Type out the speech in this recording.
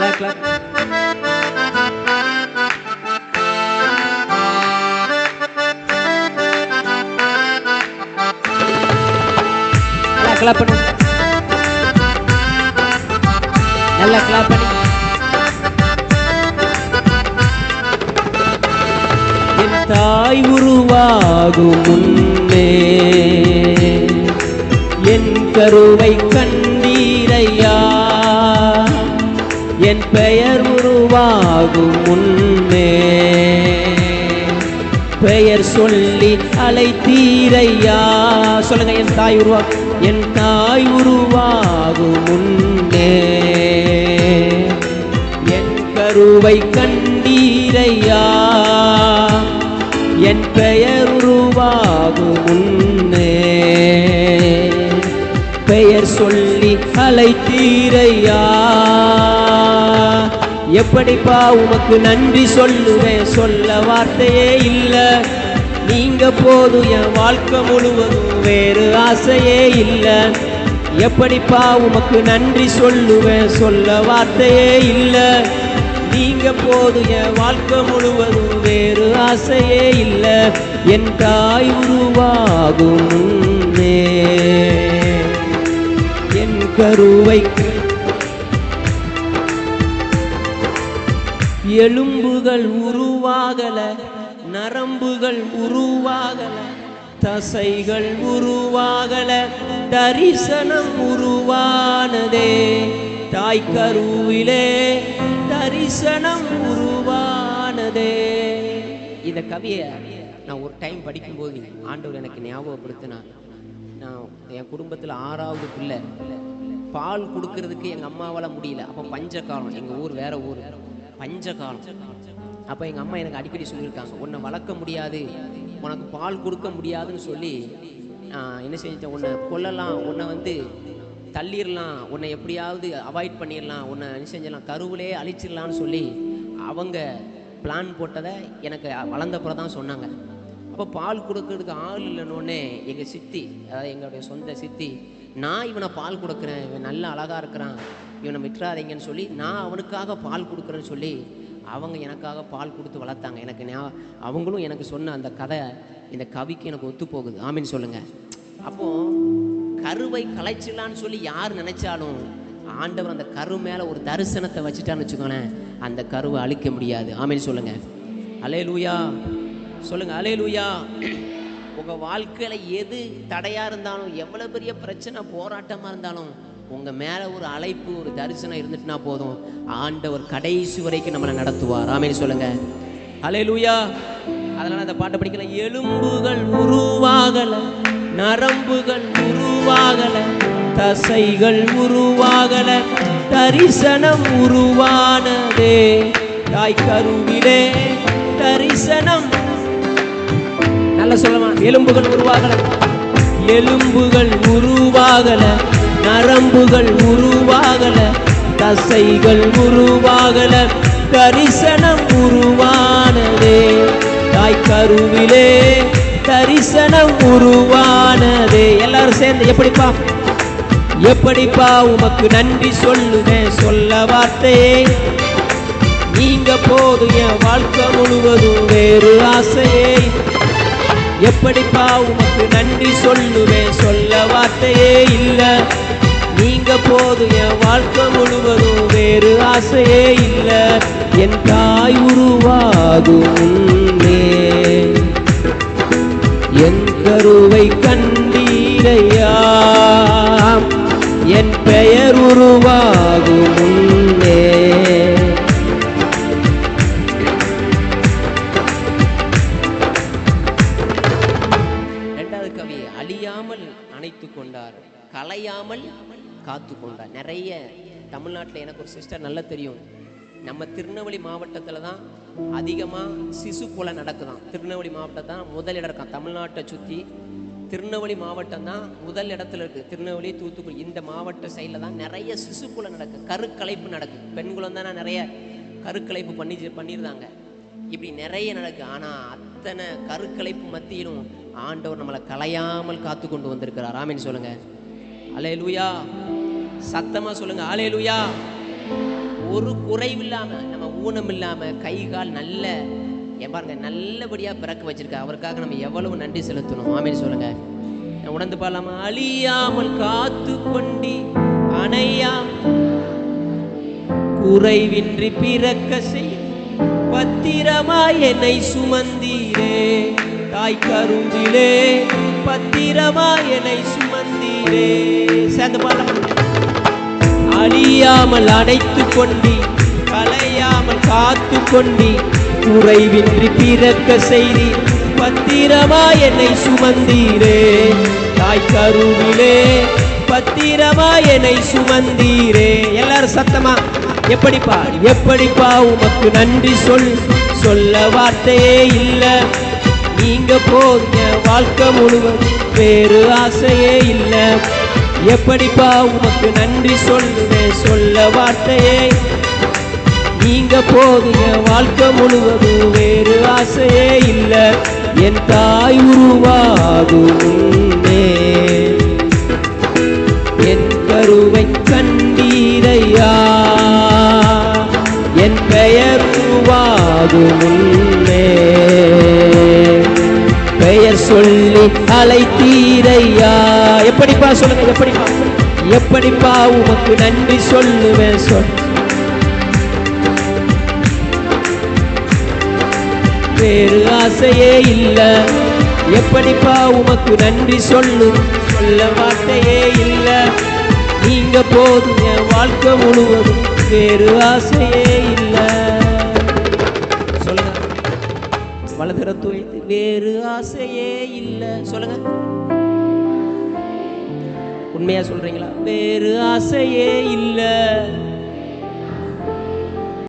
நல்லா கிளாப் நல்லா கிளாப் பண்ணு. நல்லா கிளாப் பண்ணி. என் தாய் உருவாகும் முன்னே என் கருவை கண்டீரையா பெயர் உருவாகும் முன்னே. பெயர் சொல்லி அழைத்தீரையா? சொல்லுங்க என் தாய் உருவா என் தாய் உருவாகும் முன்னே. என் கருவை கண்டீரையா என் பெயர் உருவாகும் முன்னே. பெயர் சொல்லி அழைத்தீரையா? எப்படிப்பா உமக்கு நன்றி சொல்லுவேன் சொல்ல வார்த்தையே இல்லை. நீங்க போதும் என் வாழ்க்கை முழுவதும் வேறு ஆசையே இல்லை. எப்படிப்பா உமக்கு நன்றி சொல்லுவேன் சொல்ல வார்த்தையே இல்லை. நீங்க போதும் என் வாழ்க்கை முழுவதும் வேறு ஆசையே இல்லை. என் தாய் உருவாகும் என் கருவை எலும்புகள் உருவாகல நரம்புகள் உருவாகல தசைகள் உருவாகல தரிசனம் உருவானதே. தாய் கருவிலே தரிசனம் உருவானதே. இந்த கவியை நான் ஒரு டைம் படிக்கும்போது ஆண்டவர் எனக்கு ஞாபகப்படுத்தினார் நான் என் குடும்பத்தில் ஆறாவது பிள்ளை. பால் கொடுக்கறதுக்கு எங்கள் அம்மாவால் முடியல. அப்போ பஞ்ச காலம் எங்கள் ஊர் வேற ஊர். பஞ்சகாலம். அப்போ எங்கள் அம்மா எனக்கு அடிக்கடி சொல்லியிருக்காங்க உன்னை வளர்க்க முடியாது உனக்கு பால் கொடுக்க முடியாதுன்னு சொல்லி என்ன செஞ்சேன் உன்னை கொல்லலாம் உன்னை வந்து தள்ளிடலாம் உன்னை எப்படியாவது அவாய்ட் பண்ணிடலாம் உன்னை என்ன செஞ்சிடலாம் கருவிலே அழிச்சிடலான்னு சொல்லி அவங்க பிளான் போட்டதை எனக்கு வளர்ந்தப்புறம் தான் சொன்னாங்க. அப்போ பால் கொடுக்கறதுக்கு ஆள் இல்லைன்னொடனே எங்கள் சித்தி அதாவது எங்களுடைய சொந்த சித்தி நான் இவனை பால் கொடுக்குறேன் இவன் நல்ல அழகாக இருக்கிறான் இவனை விட்டுறாதீங்கன்னு சொல்லி நான் அவனுக்காக பால் கொடுக்குறேன்னு சொல்லி அவங்க எனக்காக பால் கொடுத்து வளர்த்தாங்க. எனக்கு அவங்களும் எனக்கு சொன்ன அந்த கதை இந்த கவிக்கு எனக்கு ஒத்து போகுது ஆமின்னு சொல்லுங்கள் அப்போது கருவை கலைச்சிடலான்னு சொல்லி யார் நினைச்சாலும் ஆண்டவர் அந்த கரு மேலே ஒரு தரிசனத்தை வச்சுட்டான்னு வச்சுக்கோங்களேன் அந்த கருவை அழிக்க முடியாது. ஆமின்னு சொல்லுங்கள் அலே லூயா சொல்லுங்க அலையலூயா. உங்கள் உங்க வாழ்க்கையில எது தடையா இருந்தாலும் எவ்வளவு பெரிய பிரச்சனை போராட்டமா இருந்தாலும் உங்க மேல ஒரு அழைப்பு ஒரு தரிசனம் இருந்துட்டுனா போதும். ஆண்டவர் கடைசி வரைக்கும் நம்மளை நடத்துவார். ஆமேன்னு சொல்லுங்க. அலையலூயா. லூயா அதனால அந்த பாட்டை படிக்கலாம் எலும்புகள் உருவாகல நரம்புகள் உருவாகல தசைகள் உருவாகல தரிசனம் உருவானதே. தாய் கருவிலே தரிசனம் நல்ல சொல்லமா எலும்புகள் உருவாகல. எலும்புகள் உருவாகல. நரம்புகள் உருவாகல. தசைகள் உருவாகல. தரிசனம் உருவானதே. தாய் கருவிலே தரிசனம் உருவானதே. எல்லாரும் சேர்ந்து எப்படிப்பா? எப்படிப்பா உமக்கு நன்றி சொல்லுவேன் சொல்ல வார்த்தையே நீங்க போதும் என் வாழ்க்கை முழுவதும் வேறு ஆசையே. எப்படிப்பா உமக்கு நன்றி சொல்லுவேன்? சொல்ல வார்த்தையே இல்லை. நீங்க போது என் வாழ்க்கை முழுவதும் வேறு ஆசையே இல்லை. என் தாய் உருவாகும் என் கருவை அழியாமல் அணைத்து கொண்டார். கலையாமல் காத்து கொண்டார். நிறைய தமிழ்நாட்டில் எனக்கு ஒரு சிஸ்டர் நல்லா தெரியும். நம்ம திருநெல்வேலி மாவட்டத்தில் தான் அதிகமாக சிசு கொலை நடக்குதான். திருநெல்வேலி மாவட்டம் தான் முதல் இடம் இருக்கான் தமிழ்நாட்டை சுற்றி திருநெல்வேலி மாவட்டம் தான் முதல் இடத்துல இருக்குது திருநெல்வேலி தூத்துக்குடி இந்த மாவட்ட சைடில் தான் நிறைய சிசு கொலை நடக்குது கருக்கலைப்பு நடக்குது பெண்களும் தானே நிறைய கருக்கலைப்பு பண்ணி பண்ணியிருந்தாங்க. இப்படி நிறைய நடக்கு. ஆனால் அத்தனை கருக்கலைப்பு மத்தியிலும் ஆண்டவர் நம்மளை கலையாமல் காத்து கொண்டு வந்திருக்கிறார். ஆமீன் சொல்லுங்க. அலே லூயா சத்தமா சொல்லுங்க. அலே லூயா ஒரு குறைவு இல்லாம நம்ம ஊனம் இல்லாம கை கால் நல்ல என் பாருங்க நல்லபடியா பிறக்க வச்சிருக்க. அவருக்காக நம்ம எவ்வளவு நன்றி செலுத்தணும். ஆமென் சொல்லுங்க. நான் உணர்ந்து பாடலாமா? அழியாமல் காத்து கொண்டி அணையா? குறைவின்றி பிறக்க செய். பத்திரமாய் என்னை சுமந்தீரே. தாய் கருந்திலே பத்திரமாய் என்னை சுமந்தீரே. சேர்ந்து பாடலாம் அழியாமல் அணைத்து கொண்டி கலையாமல் காத்து கொண்டி குறைவின்றி பிறக்க செய்தி பத்திரமா என்னை சுமந்தீரே. தாய் கருவிலே பத்திரமா என்னை சுமந்தீரே. எல்லாரும் சத்தமா? எப்படிப்பா எப்படிப்பா உமக்கு நன்றி சொல். சொல்ல வார்த்தையே இல்லை. நீங்க போங்க வாழ்க்கை முழுவதும் வேறு ஆசையே இல்லை. எப்படிப்பா உமக்கு நன்றி சொல்லுவேன் சொல்ல வார்த்தையே? நீங்க போதுங்க வாழ்க்கை முழுவதும் வேறு ஆசையே இல்லை. என் தாய் உருவாகும் என் கருவை கண்டீரையா? என் பெயர் உருவாகும் பெயர் சொல்லி அழைத்தீரையா? எப்படிப்பா சொல்லுங்க எப்படிப்பா? எப்படிப்பா உமக்கு நன்றி சொல்லுவேன் சொல். வேறு ஆசையே இல்ல. எப்படிப்பா உமக்கு நன்றி சொல்லு? சொல்ல வார்த்தையே இல்ல. நீங்க போதுங்க வாழ்க்கை முழுவதும் வேறு ஆசையே இல்லை. வலதுரத்து வைத்து வேறு ஆசையே இல்ல. சொல்லுங்க. உண்மையா சொல்றீங்களா? வேறு ஆசையே இல்ல.